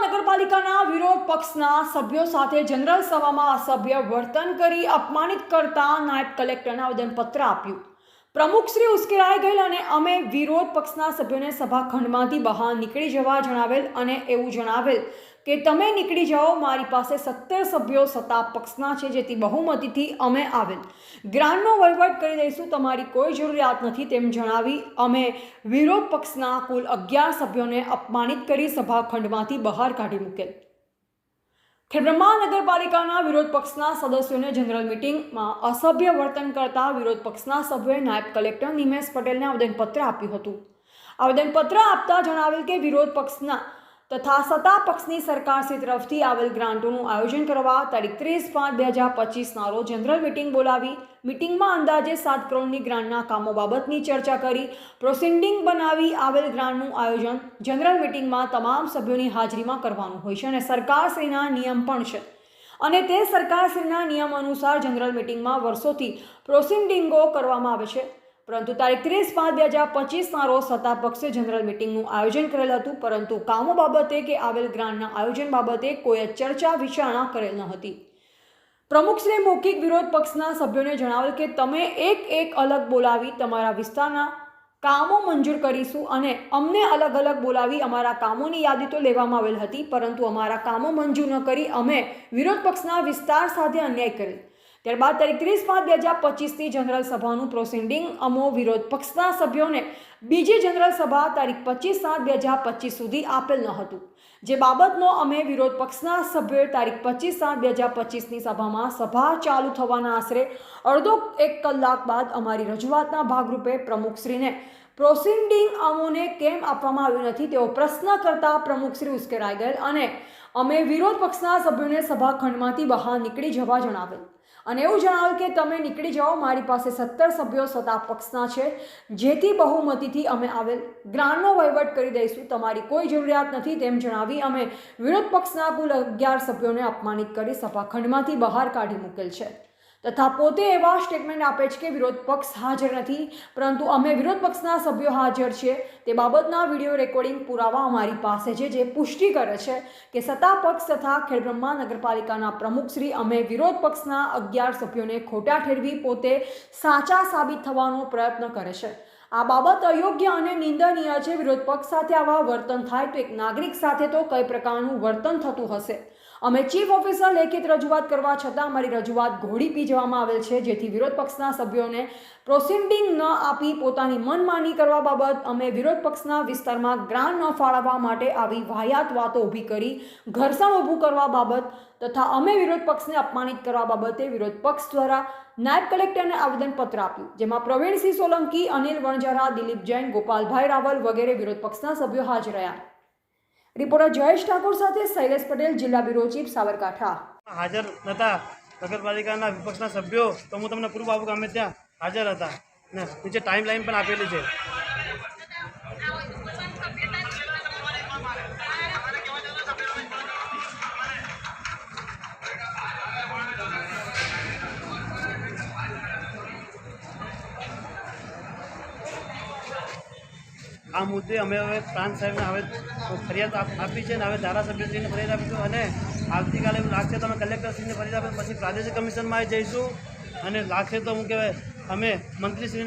નગરપાલિકાના વિરોધ પક્ષના સભ્યો સાથે જનરલ સભામાં અસભ્ય વર્તન કરી અપમાનિત કરતા નાયબ કલેક્ટરને આવેદનપત્ર આપ્યું. પ્રમુખશ્રી ઉશ્કેરાઈ ગયેલ અને અમે વિરોધ પક્ષના સભ્યોને સભાખંડમાંથી બહાર નીકળી જવા જણાવેલ અને એવું જણાવેલ કે તમે નીકળી જાઓ, મારી પાસે સત્તર સભ્યો સત્તા પક્ષના છે, જેથી બહુમતીથી અમે આવેલ. ગ્રાન્ડનો વહીવટ કરી દઈશું, તમારી કોઈ જરૂરિયાત નથી તેમ જણાવી અમે વિરોધ પક્ષના કુલ અગિયાર સભ્યોને અપમાનિત કરી સભાખંડમાંથી બહાર કાઢી મૂકેલ. ખેડબ્રહ્મા નગરપાલિકાના વિરોધ પક્ષના સદસ્યોને જનરલ મિટિંગમાં અસભ્ય વર્તન કરતા વિરોધ પક્ષના સભ્યોએ નાયબ કલેક્ટર નિમેશ પટેલને આવેદનપત્ર આપ્યું હતું. આવેદનપત્ર આપતા જણાવેલ કે વિરોધ પક્ષના તથા સત્તા પક્ષની સરકારશ્રી તરફથી આવેલ ગ્રાન્ટોનું આયોજન કરવા તારીખ ત્રીસ પાંચ બે હજાર પચીસના રોજ જનરલ મિટિંગ બોલાવી, મિટિંગમાં અંદાજે સાત કરોડની ગ્રાન્ટના કામો બાબતની ચર્ચા કરી પ્રોસિન્ડિંગ બનાવી આવેલ ગ્રાન્ટનું આયોજન જનરલ મિટિંગમાં તમામ સભ્યોની હાજરીમાં કરવાનું હોય છે અને સરકારશ્રીના નિયમ પણ છે. અને તે સરકારશ્રીના નિયમ અનુસાર જનરલ મિટિંગમાં વર્ષોથી પ્રોસિન્ડિંગો કરવામાં આવે છે. પરંતુ તારીખ ત્રીસ પાંચ બે હજાર પચીસના રોજ સત્તા પક્ષે જનરલ મિટિંગનું આયોજન કરેલ હતું, પરંતુ કામો બાબતે કે આવેલ ગ્રાન્ટના આયોજન બાબતે કોઈ ચર્ચા વિચારણા કરેલ ન હતી. પ્રમુખશ્રી મૌખિક વિરોધ પક્ષના સભ્યોને જણાવેલ કે, તમે એક એક અલગ બોલાવી તમારા વિસ્તારના કામો મંજૂર કરીશું અને અમને અલગ અલગ બોલાવી અમારા કામોની યાદી તો લેવામાં આવેલ હતી, પરંતુ અમારા કામો મંજૂર ન કરી અમે વિરોધ પક્ષના વિસ્તાર સાથે અન્યાય કરેલ. ત્યારબાદ તારીખ ત્રીસ પાંચ બે હજાર પચીસની જનરલ સભાનું પ્રોસિડિંગ અમો વિરોધ પક્ષના સભ્યોને બીજી જનરલ સભા તારીખ પચીસ સાત બે હજાર પચીસ સુધી આપેલ ન હતું. જે બાબતનો અમે વિરોધ પક્ષના સભ્યોએ તારીખ પચીસ સાત બે હજાર પચીસની સભામાં સભા ચાલુ થવાના આશરે અડધો એક કલાક બાદ અમારી રજૂઆતના ભાગરૂપે પ્રમુખશ્રીને પ્રોસિડિંગ અમોને કેમ આપવામાં આવ્યું નથી તેવો પ્રશ્ન કરતા પ્રમુખશ્રી ઉશ્કેરાઈ ગયેલ અને અમે વિરોધ પક્ષના સભ્યોને સભાખંડમાંથી બહાર નીકળી જવા જણાવેલ. અને એવું જણાવ્યું કે તમે નીકળી જાઓ, મારી પાસે સત્તર સભ્યો સત્તા પક્ષના છે. જેથી બહુમતીથી અમે આવેલ ગ્રાન્ડનો વહીવટ કરી દઈશું. તમારી કોઈ જરૂરિયાત નથી તેમ જણાવી અમે વિરોધ પક્ષના કુલ અગિયાર સભ્યોને અપમાનિત કરી સભાખંડમાંથી બહાર કાઢી મૂકેલ છે. તથા પોતે એવા સ્ટેટમેન્ટ આપે છે કે વિરોધ પક્ષ હાજર નથી, પરંતુ અમે વિરોધ પક્ષના સભ્યો હાજર છે તે બાબતના વીડિયો રેકોર્ડિંગ પુરાવા અમારી પાસે છે, જે પુષ્ટિ કરે છે કે સત્તા પક્ષ તથા ખેડબ્રહ્મા નગરપાલિકાના પ્રમુખશ્રી અમે વિરોધ પક્ષના અગિયાર સભ્યોને ખોટા ઠેરવી પોતે સાચા સાબિત થવાનો પ્રયત્ન કરે છે. આ બાબત અયોગ્ય અને નિંદનીય છે. વિરોધ પક્ષ સાથે આવા વર્તન થાય તો એક નાગરિક સાથે તો કઈ પ્રકારનું વર્તન થતું હશે. અમે ચીફ ઓફિસર લેખિત રજૂઆત કરવા છતાં અમારી રજૂઆત ઘોડી પી જવામાં આવેલ છે, જેથી વિરોધ પક્ષના સભ્યોને પ્રોસિડિંગ ન આપી પોતાની મનમાની કરવા બાબત અમે વિરોધ પક્ષના વિસ્તારમાં ગ્રાન ન ફાળવવા માટે આવી વાહિયાત વાતો ઊભી કરી, ઘર્ષણ ઊભું કરવા બાબત તથા અમે વિરોધ પક્ષને અપમાનિત કરવા બાબતે વિરોધ પક્ષ દ્વારા નાયબ કલેક્ટરને આવેદનપત્ર આપ્યું, જેમાં પ્રવીણસિંહ સોલંકી, અનિલ વણઝારા દિલીપ જૈન ગોપાલભાઈ રાવલ વગેરે વિરોધ પક્ષના સભ્યો હાજર રહ્યા. રિપોર્ટર જયેશ ઠાકોર સાથે શૈલેષ પટેલ, જિલ્લા બ્યુરો ચીફ સાબરકાંઠા. હાજર હતા નગરપાલિકાના વિપક્ષના સભ્યો, તો હું તમને પૂરું આપું અમે ત્યાં હાજર હતા. ને નીચે ટાઈમ લાઈન પણ આપેલી છે. આ મુદ્દે અમે હવે પ્રાંત સાહેબને હવે ફરિયાદ આપ- છે ને હવે ધારાસભ્યશ્રીને ફરિયાદ આપીશું અને આવતીકાલે લાગશે તો અમે કલેક્ટરશ્રીને ફરિયાદ આપીશું પછી પ્રાદેશિક કમિશનમાં જઈશું. અને લાગશે તો હું કહેવાય, અમે મંત્રીશ્રીને